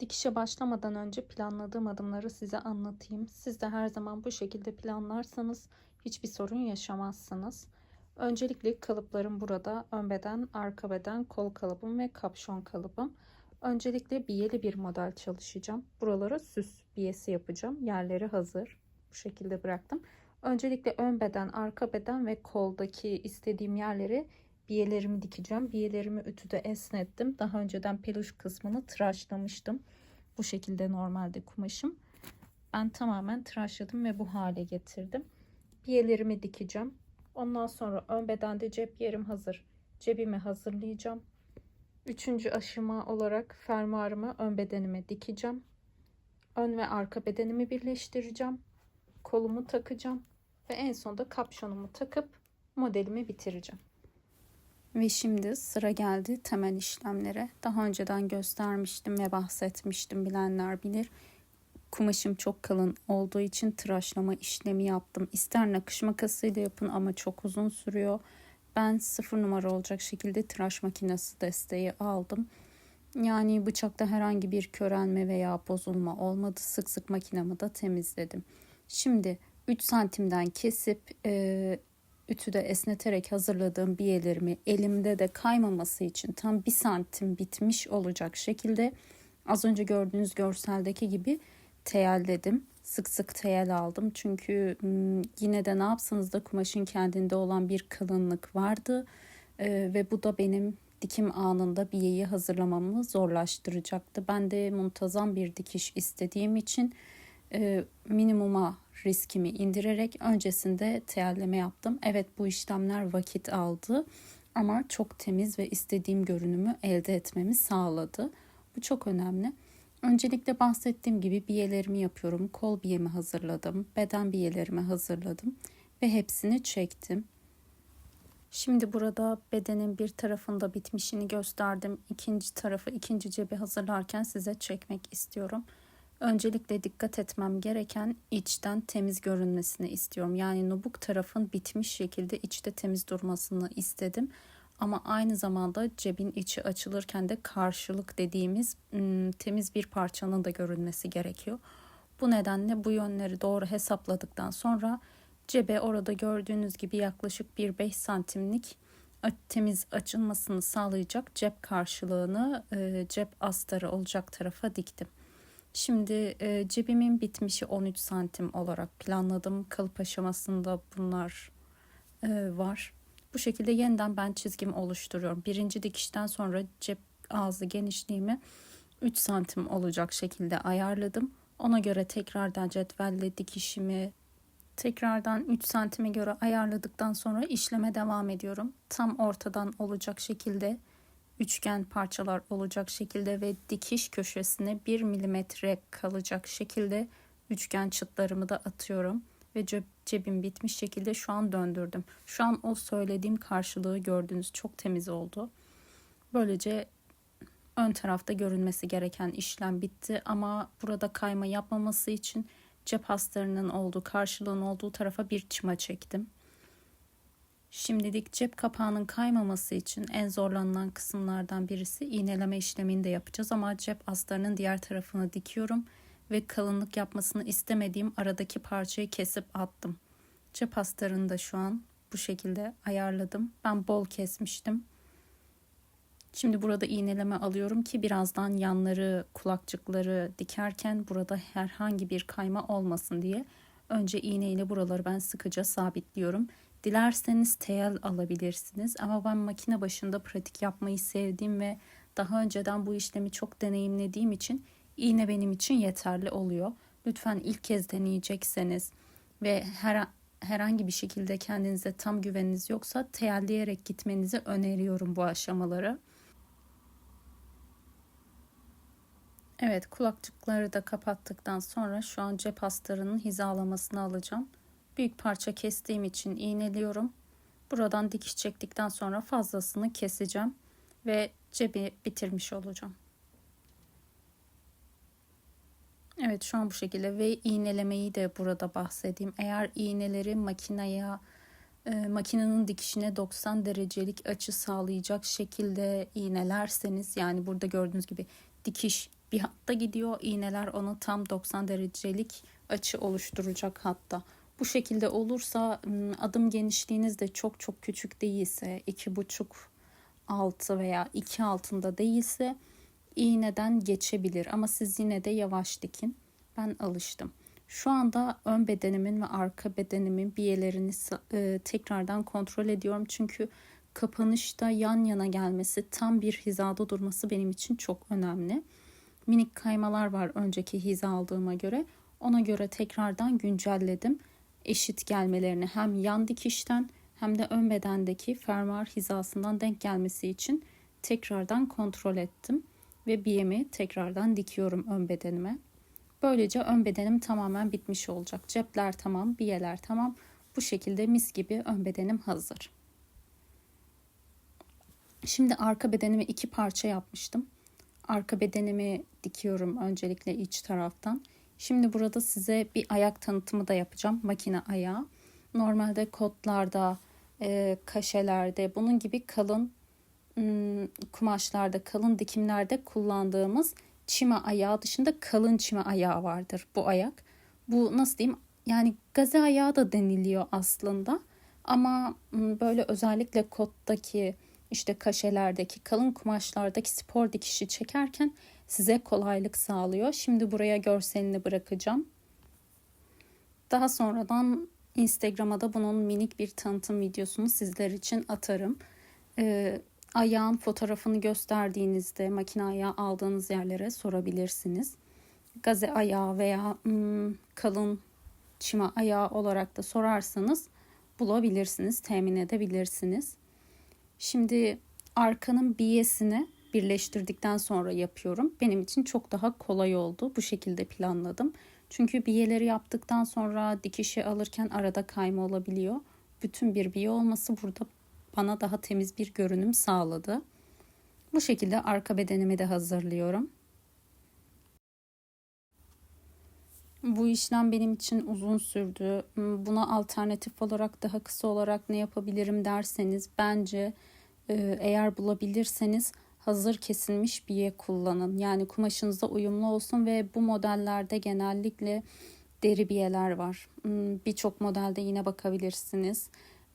Dikişe başlamadan önce planladığım adımları size anlatayım. Siz de her zaman bu şekilde planlarsanız hiçbir sorun yaşamazsınız. Öncelikle kalıplarım burada. Ön beden, arka beden, kol kalıbım ve kapşon kalıbım. Öncelikle biyeli bir model çalışacağım. Buralara süs biyesi yapacağım. Yerleri hazır. Bu şekilde bıraktım. Öncelikle ön beden, arka beden ve koldaki istediğim yerleri biyelerimi dikeceğim. Biyelerimi ütüde esnettim. Daha önceden peluş kısmını tıraşlamıştım. Bu şekilde normalde kumaşım. Ben tamamen tıraşladım ve bu hale getirdim. Biyelerimi dikeceğim. Ondan sonra ön bedende cep yerim hazır. Cebimi hazırlayacağım. Üçüncü aşama olarak fermuarımı ön bedenime dikeceğim. Ön ve arka bedenimi birleştireceğim. Kolumu takacağım. Ve en sonunda kapşonumu takıp modelimi bitireceğim. Ve şimdi sıra geldi temel işlemlere. Daha önceden göstermiştim ve bahsetmiştim bilenler bilir. Kumaşım çok kalın olduğu için tıraşlama işlemi yaptım. İster nakış makasıyla yapın ama çok uzun sürüyor. Ben sıfır numara olacak şekilde tıraş makinesi desteği aldım. Yani bıçakta herhangi bir körelme veya bozulma olmadı. Sık sık makinamı da temizledim. Şimdi 3 santimden kesip ütüde esneterek hazırladığım biyelerimi elimde de kaymaması için tam bir santim bitmiş olacak şekilde az önce gördüğünüz görseldeki gibi teyelledim. Sık sık teyel aldım çünkü yine de ne yapsanız da kumaşın kendinde olan bir kalınlık vardı ee, ve bu da benim dikim anında biyeyi hazırlamamı zorlaştıracaktı. Ben de muntazam bir dikiş istediğim için e, minimuma riskimi indirerek öncesinde teyelleme yaptım. Evet bu işlemler vakit aldı ama çok temiz ve istediğim görünümü elde etmemi sağladı. Bu çok önemli. Öncelikle bahsettiğim gibi biyelerimi yapıyorum. Kol biyemi hazırladım. Beden biyelerimi hazırladım. Ve hepsini çektim. Şimdi burada bedenin bir tarafında bitmişini gösterdim. İkinci tarafı, ikinci cebi hazırlarken size çekmek istiyorum. Öncelikle dikkat etmem gereken içten temiz görünmesini istiyorum. Yani nubuk tarafın bitmiş şekilde içte temiz durmasını istedim. Ama aynı zamanda cebin içi açılırken de karşılık dediğimiz ım, temiz bir parçanın da görünmesi gerekiyor. Bu nedenle bu yönleri doğru hesapladıktan sonra cebe orada gördüğünüz gibi yaklaşık bir 5 santimlik temiz açılmasını sağlayacak cep karşılığını e, cep astarı olacak tarafa diktim. Şimdi e, cebimin bitmişi 13 santim olarak planladım. Kalıp aşamasında bunlar e, var. Bu şekilde yeniden ben çizgimi oluşturuyorum. Birinci dikişten sonra cep ağzı genişliğimi 3 santim olacak şekilde ayarladım. Ona göre tekrardan cetvelle dikişimi tekrardan 3 santime göre ayarladıktan sonra işleme devam ediyorum. Tam ortadan olacak şekilde üçgen parçalar olacak şekilde ve dikiş köşesine 1 milimetre kalacak şekilde üçgen çıtlarımı da atıyorum ve ceb cebim bitmiş şekilde şu an döndürdüm. Şu an o söylediğim karşılığı gördünüz. Çok temiz oldu. Böylece ön tarafta görünmesi gereken işlem bitti ama burada kayma yapmaması için cep hastarının olduğu karşılığın olduğu tarafa bir çıma çektim. Şimdilik cep kapağının kaymaması için en zorlanılan kısımlardan birisi iğneleme işlemini de yapacağız ama cep astarının diğer tarafını dikiyorum ve kalınlık yapmasını istemediğim aradaki parçayı kesip attım. Cep astarını da şu an bu şekilde ayarladım. Ben bol kesmiştim. Şimdi burada iğneleme alıyorum ki birazdan yanları, kulakçıkları dikerken burada herhangi bir kayma olmasın diye. Önce iğne ile buraları ben sıkıca sabitliyorum. Dilerseniz tel alabilirsiniz ama ben makine başında pratik yapmayı sevdiğim ve daha önceden bu işlemi çok deneyimlediğim için iğne benim için yeterli oluyor. Lütfen ilk kez deneyecekseniz ve her herhangi bir şekilde kendinize tam güveniniz yoksa teyelleyerek gitmenizi öneriyorum bu aşamaları. Evet kulakçıkları da kapattıktan sonra şu an cep astarının hizalamasını alacağım. Büyük parça kestiğim için iğneliyorum. Buradan dikiş çektikten sonra fazlasını keseceğim ve cebi bitirmiş olacağım. Evet şu an bu şekilde ve iğnelemeyi de burada bahsedeyim. Eğer iğneleri makineye e, makinenin dikişine 90 derecelik açı sağlayacak şekilde iğnelerseniz yani burada gördüğünüz gibi dikiş bir hatta gidiyor. İğneler onu tam 90 derecelik açı oluşturacak hatta. Bu şekilde olursa adım genişliğiniz de çok çok küçük değilse iki buçuk altı veya iki altında değilse iğneden geçebilir ama siz yine de yavaş dikin. Ben alıştım. Şu anda ön bedenimin ve arka bedenimin biyelerini e, tekrardan kontrol ediyorum. Çünkü kapanışta yan yana gelmesi, tam bir hizada durması benim için çok önemli. Minik kaymalar var önceki hiza aldığıma göre. Ona göre tekrardan güncelledim. Eşit gelmelerini hem yan dikişten hem de ön bedendeki fermuar hizasından denk gelmesi için tekrardan kontrol ettim ve biyemi tekrardan dikiyorum ön bedenime. Böylece ön bedenim tamamen bitmiş olacak. Cepler tamam, biyeler tamam. Bu şekilde mis gibi ön bedenim hazır. Şimdi arka bedenimi iki parça yapmıştım. Arka bedenimi dikiyorum öncelikle iç taraftan. Şimdi burada size bir ayak tanıtımı da yapacağım. Makine ayağı. Normalde kotlarda, e, kaşelerde, bunun gibi kalın ım, kumaşlarda, kalın dikimlerde kullandığımız çime ayağı dışında kalın çime ayağı vardır bu ayak. Bu nasıl diyeyim? Yani gaze ayağı da deniliyor aslında. Ama böyle özellikle kottaki işte kaşelerdeki kalın kumaşlardaki spor dikişi çekerken size kolaylık sağlıyor. Şimdi buraya görselini bırakacağım. Daha sonradan Instagram'a da bunun minik bir tanıtım videosunu sizler için atarım. Ee, ayağın fotoğrafını gösterdiğinizde makine ayağı aldığınız yerlere sorabilirsiniz. Gaze ayağı veya hmm, kalın çima ayağı olarak da sorarsanız bulabilirsiniz, temin edebilirsiniz. Şimdi arkanın biyesini birleştirdikten sonra yapıyorum. Benim için çok daha kolay oldu. Bu şekilde planladım. Çünkü biyeleri yaptıktan sonra dikişi alırken arada kayma olabiliyor. Bütün bir biye olması burada bana daha temiz bir görünüm sağladı. Bu şekilde arka bedenimi de hazırlıyorum. Bu işlem benim için uzun sürdü. Buna alternatif olarak daha kısa olarak ne yapabilirim derseniz bence e, eğer bulabilirseniz hazır kesilmiş biye kullanın. Yani kumaşınızda uyumlu olsun ve bu modellerde genellikle deri biyeler var. Hmm, birçok modelde yine bakabilirsiniz.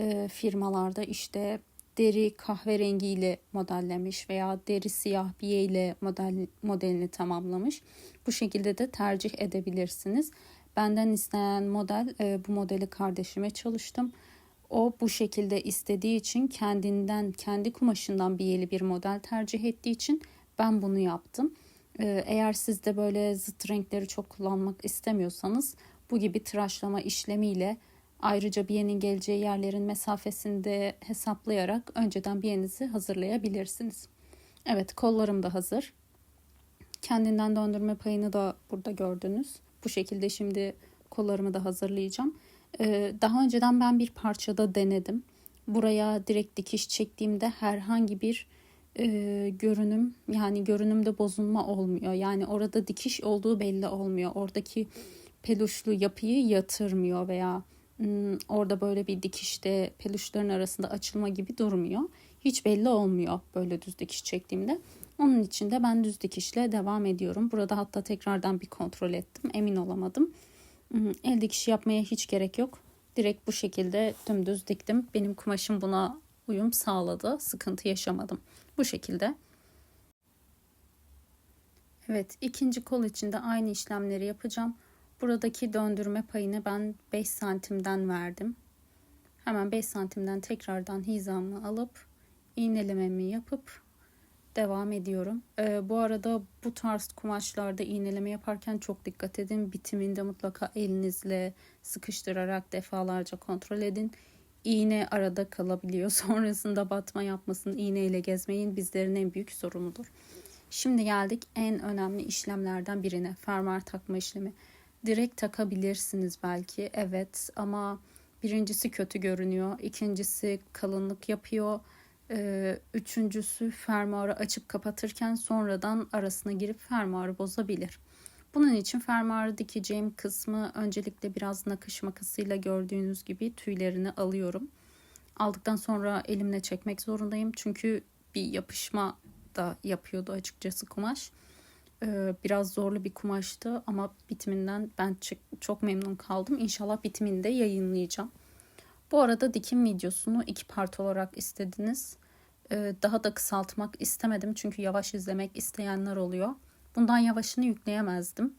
E, firmalarda işte deri kahverengiyle modellemiş veya deri siyah biye ile model, modelini tamamlamış. Bu şekilde de tercih edebilirsiniz. Benden istenen model e, bu modeli kardeşime çalıştım. O bu şekilde istediği için kendinden, kendi kumaşından bir yeli bir model tercih ettiği için ben bunu yaptım. Ee, eğer siz de böyle zıt renkleri çok kullanmak istemiyorsanız bu gibi tıraşlama işlemiyle ayrıca biyenin geleceği yerlerin mesafesini de hesaplayarak önceden biyenizi hazırlayabilirsiniz. Evet kollarım da hazır. Kendinden döndürme payını da burada gördünüz. Bu şekilde şimdi kollarımı da hazırlayacağım. Ee, daha önceden ben bir parçada denedim. Buraya direkt dikiş çektiğimde herhangi bir e, görünüm yani görünümde bozulma olmuyor. Yani orada dikiş olduğu belli olmuyor. Oradaki peluşlu yapıyı yatırmıyor veya hmm, orada böyle bir dikişte peluşların arasında açılma gibi durmuyor. Hiç belli olmuyor böyle düz dikiş çektiğimde. Onun için de ben düz dikişle devam ediyorum. Burada hatta tekrardan bir kontrol ettim. Emin olamadım. El dikişi yapmaya hiç gerek yok. Direkt bu şekilde dümdüz diktim. Benim kumaşım buna uyum sağladı. Sıkıntı yaşamadım. Bu şekilde. Evet ikinci kol için de aynı işlemleri yapacağım. Buradaki döndürme payını ben 5 santimden verdim. Hemen 5 santimden tekrardan hizamı alıp iğnelememi yapıp devam ediyorum. Ee, bu arada bu tarz kumaşlarda iğneleme yaparken çok dikkat edin. Bitiminde mutlaka elinizle sıkıştırarak defalarca kontrol edin. İğne arada kalabiliyor. Sonrasında batma yapmasın, iğneyle gezmeyin bizlerin en büyük sorunudur. Şimdi geldik en önemli işlemlerden birine. Fermuar takma işlemi. Direkt takabilirsiniz belki. Evet ama birincisi kötü görünüyor. İkincisi kalınlık yapıyor ee, üçüncüsü fermuarı açıp kapatırken sonradan arasına girip fermuarı bozabilir. Bunun için fermuarı dikeceğim kısmı öncelikle biraz nakış makasıyla gördüğünüz gibi tüylerini alıyorum. Aldıktan sonra elimle çekmek zorundayım çünkü bir yapışma da yapıyordu açıkçası kumaş. Ee, biraz zorlu bir kumaştı ama bitiminden ben çok memnun kaldım. İnşallah bitimini de yayınlayacağım. Bu arada dikim videosunu iki part olarak istediniz. Ee, daha da kısaltmak istemedim çünkü yavaş izlemek isteyenler oluyor. Bundan yavaşını yükleyemezdim.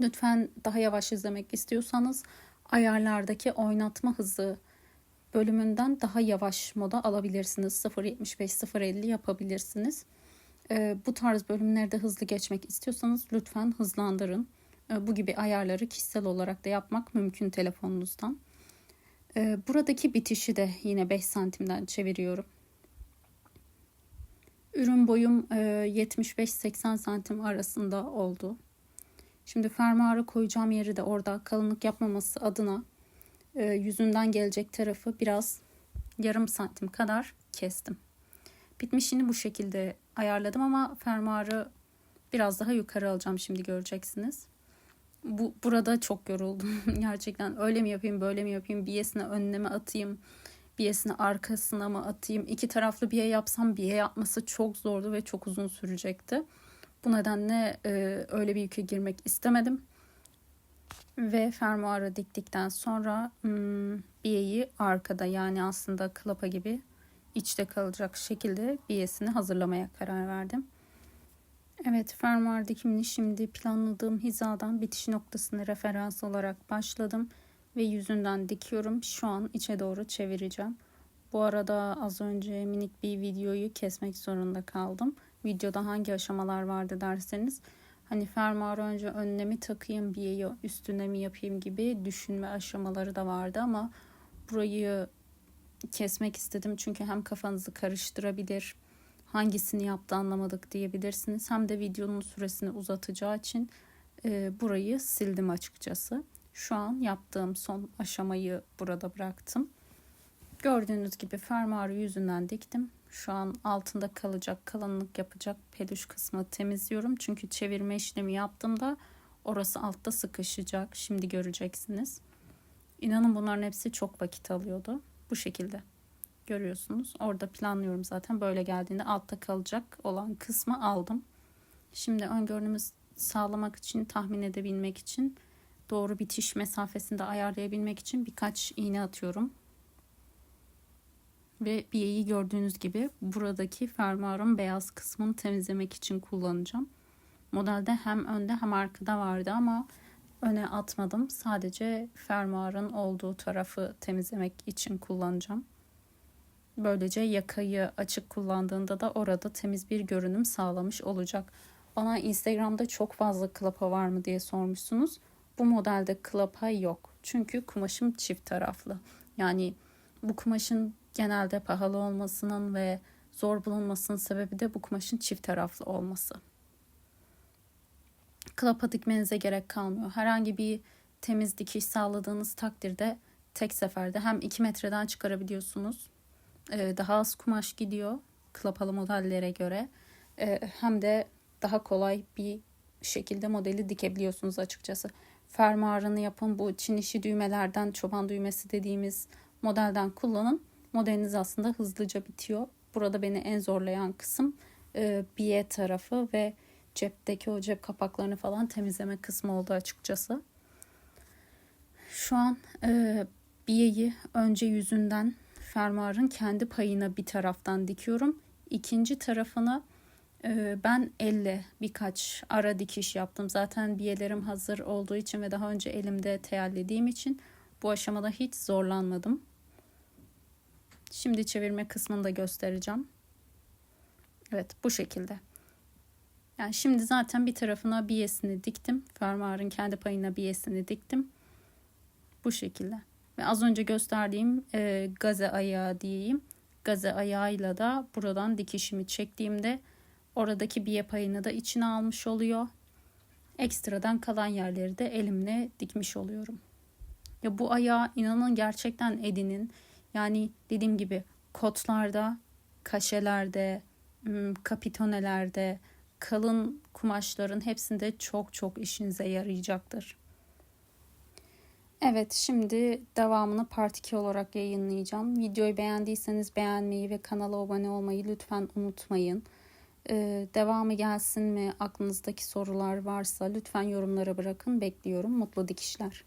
Lütfen daha yavaş izlemek istiyorsanız ayarlardaki oynatma hızı bölümünden daha yavaş moda alabilirsiniz. 0.75-0.50 yapabilirsiniz. Ee, bu tarz bölümlerde hızlı geçmek istiyorsanız lütfen hızlandırın. Ee, bu gibi ayarları kişisel olarak da yapmak mümkün telefonunuzdan. Ee, buradaki bitişi de yine 5 santimden çeviriyorum. Ürün boyum 75-80 e, santim arasında oldu. Şimdi fermuarı koyacağım yeri de orada kalınlık yapmaması adına e, yüzünden gelecek tarafı biraz yarım santim kadar kestim. Bitmişini bu şekilde ayarladım ama fermuarı biraz daha yukarı alacağım şimdi göreceksiniz. Bu burada çok yoruldum gerçekten. Öyle mi yapayım, böyle mi yapayım, biyesine önüne mi atayım, biyesini arkasına mı atayım? İki taraflı biye yapsam biye yapması çok zordu ve çok uzun sürecekti. Bu nedenle e, öyle bir yüke girmek istemedim. Ve fermuarı diktikten sonra hmm, biyeyi arkada yani aslında klapa gibi içte kalacak şekilde biyesini hazırlamaya karar verdim. Evet fermuar dikimini şimdi planladığım hizadan bitiş noktasını referans olarak başladım ve yüzünden dikiyorum. Şu an içe doğru çevireceğim. Bu arada az önce minik bir videoyu kesmek zorunda kaldım. Videoda hangi aşamalar vardı derseniz hani fermuarı önce önüne mi takayım biyeyi üstüne mi yapayım gibi düşünme aşamaları da vardı ama burayı kesmek istedim çünkü hem kafanızı karıştırabilir hangisini yaptı anlamadık diyebilirsiniz hem de videonun süresini uzatacağı için e, burayı sildim açıkçası. Şu an yaptığım son aşamayı burada bıraktım. Gördüğünüz gibi fermuarı yüzünden diktim. Şu an altında kalacak kalınlık yapacak peluş kısmı temizliyorum. Çünkü çevirme işlemi yaptığımda orası altta sıkışacak. Şimdi göreceksiniz. İnanın bunların hepsi çok vakit alıyordu. Bu şekilde görüyorsunuz. Orada planlıyorum zaten. Böyle geldiğinde altta kalacak olan kısmı aldım. Şimdi öngörünümü sağlamak için, tahmin edebilmek için, doğru bitiş mesafesinde ayarlayabilmek için birkaç iğne atıyorum ve biyeyi gördüğünüz gibi buradaki fermuarın beyaz kısmını temizlemek için kullanacağım. Modelde hem önde hem arkada vardı ama öne atmadım. Sadece fermuarın olduğu tarafı temizlemek için kullanacağım. Böylece yakayı açık kullandığında da orada temiz bir görünüm sağlamış olacak. Bana Instagram'da çok fazla klapa var mı diye sormuşsunuz. Bu modelde klapa yok. Çünkü kumaşım çift taraflı. Yani bu kumaşın genelde pahalı olmasının ve zor bulunmasının sebebi de bu kumaşın çift taraflı olması. Klapa dikmenize gerek kalmıyor. Herhangi bir temiz dikiş sağladığınız takdirde tek seferde hem 2 metreden çıkarabiliyorsunuz. Ee, daha az kumaş gidiyor klapalı modellere göre. Ee, hem de daha kolay bir şekilde modeli dikebiliyorsunuz açıkçası. Fermuarını yapın bu çin işi düğmelerden çoban düğmesi dediğimiz modelden kullanın modeliniz aslında hızlıca bitiyor. Burada beni en zorlayan kısım e, biye tarafı ve cepteki o cep kapaklarını falan temizleme kısmı oldu açıkçası. Şu an e, biyeyi önce yüzünden fermuarın kendi payına bir taraftan dikiyorum. İkinci tarafını e, ben elle birkaç ara dikiş yaptım. Zaten biyelerim hazır olduğu için ve daha önce elimde teyellediğim için bu aşamada hiç zorlanmadım. Şimdi çevirme kısmını da göstereceğim. Evet bu şekilde. Yani şimdi zaten bir tarafına biyesini diktim. Fermuarın kendi payına biyesini diktim. Bu şekilde. Az önce gösterdiğim e, gaze ayağı diyeyim. Gaze ayağıyla da buradan dikişimi çektiğimde oradaki biye payını da içine almış oluyor. Ekstradan kalan yerleri de elimle dikmiş oluyorum. Ya bu ayağı inanın gerçekten Edi'nin yani dediğim gibi kotlarda, kaşelerde, kapitonelerde, kalın kumaşların hepsinde çok çok işinize yarayacaktır. Evet şimdi devamını part 2 olarak yayınlayacağım. Videoyu beğendiyseniz beğenmeyi ve kanala abone olmayı lütfen unutmayın. Ee, devamı gelsin mi? Aklınızdaki sorular varsa lütfen yorumlara bırakın. Bekliyorum. Mutlu dikişler.